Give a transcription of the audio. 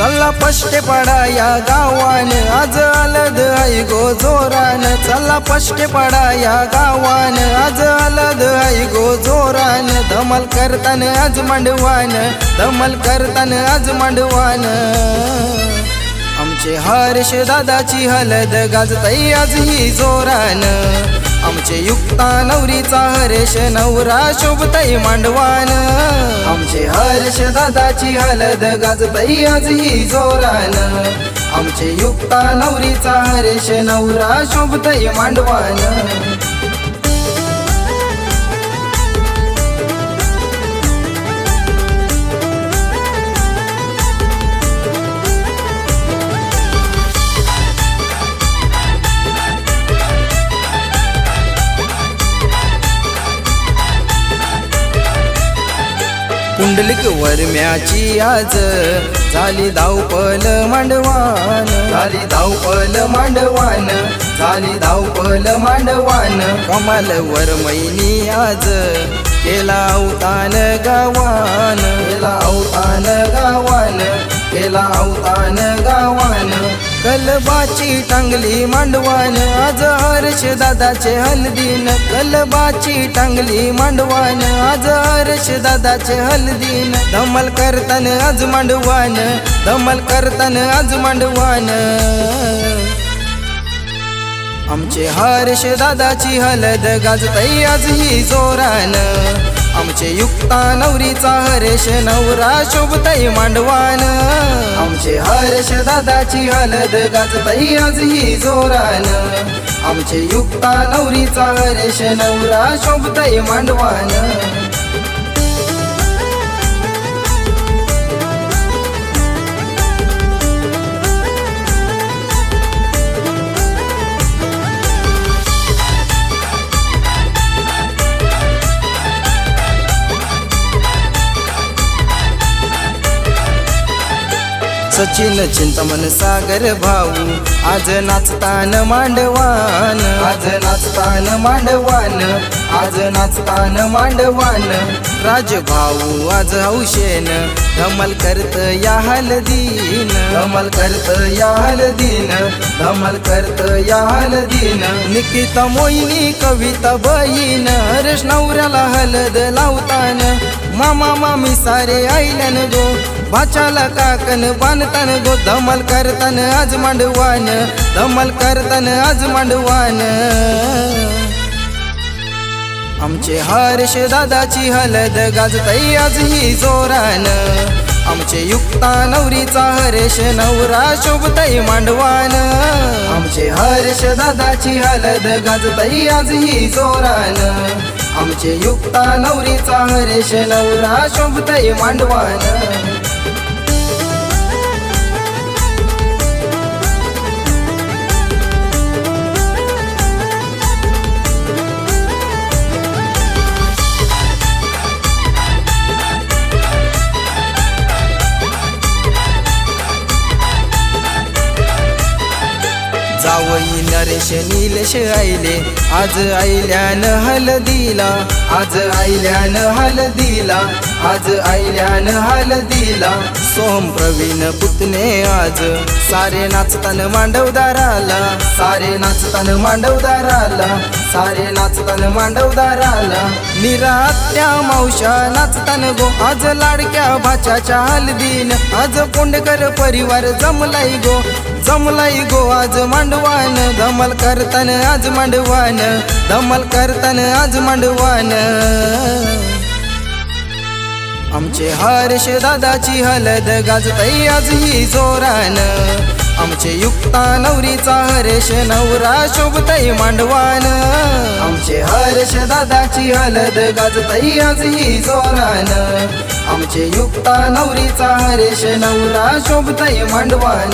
चला पष्टे पडा या गावान. आज अलद आई गो जोरान. चला पष्टे पडा या गावान. आज अलद आई गो जोरान. धमल करतान आज मांडवान. धमल करतान आज मांडवान. आमचे हर्ष दादाची हलद गाजताई आज ही जोरान. आमचे युक्ता नवरीचा हरेश नवरा शोभताई मांडवान. आमचे हर्ष दादाची हलद गाजताई आज ही जोरान. आमचे युक्ता नवरीचा हरेश नवरा शोभताई मांडवान. पुंडलिक वरम्याची आज. झाली धावपल मांडवान. झाली धावपल मांडवान. झाली धावपल मांडवान. कमाल वरमैनी आज. केला अवतान गावान. केला अवतान गावान. केला अवतान गावान. कलबाची टांगली मांडवान. आज हर्ष दादाचे हलदीन कलबाची टांगली मांडवान. आज हर्ष दादाचे हलदीन धमल करतान आज मांडवान. धमल करतान आज मांडवान. आमचे हर्ष दादाची हलद गाजतई आज ही जोरान. आमचे युक्ता नवरीचा हरेश नवरा शोभताई मांडवान. आमचे हर्ष दादाची हलद गाजताई आज ही जोरान. आमचे युक्ता नवरीचा रेश नवरा शोभतय मांडवान. सचिन चिंतमन सागर भाऊ आज नाचतान मांडवान आज नाचतान मांडवान आज नाचतान मांडवान राज भाऊ आज हौशेन धमल करत या हलदीन धमल करत या हलदीन धमल करत या हलदीन निकिता मोहिनी कविता बहीण हरेश नवऱ्याला हलद लावतान मामा मामी सारे आईलन गो भाच्याला काकन बांधतान गो धमल करतान आज मांडवान. धमल करतान आज मांडवान. आमचे हर्ष दादाची हलद गाजताई आज ही जोरान. आमचे युक्ता नवरीचा हरेश नवरा शोभताई मांडवान. आमचे हर्ष दादाची हलद गाजताई आज ही जोरान. आमचे युक्ता नवरीचा हरेश नवरा शोभताई मांडवान. जावई नरेश नीलेश आईले. आज आईल्यान हलदीला आज आईल्यान हलदीला आज आईल्यान हलदीला सोम प्रवीण पुतणे आज सारे नाचतान मांडवदाराला सारे नाचतान मांडवदाराला. सारे नाचतान मांडवदाराला निरात्या मावशा नाचतान गो. आज लाडक्या भाच्याच्या हलदीन आज कोंडकर परिवार जमलाई गो. जमलाई गो आज मांडवान. धमल करतान आज मांडवान. धमल करतान आज मांडवान. आमचे हर्ष दादाची हलद गाजताई आज ही जोरान. आमचे युक्ता नवरीचा हरेश नवरा शोभताई मांडवान. आमचे हर्ष दादाची हलद गाजतई आज ही जोरान. आमचे युक्ता नवरीचा हरेश नवरा शोभताई मांडवान.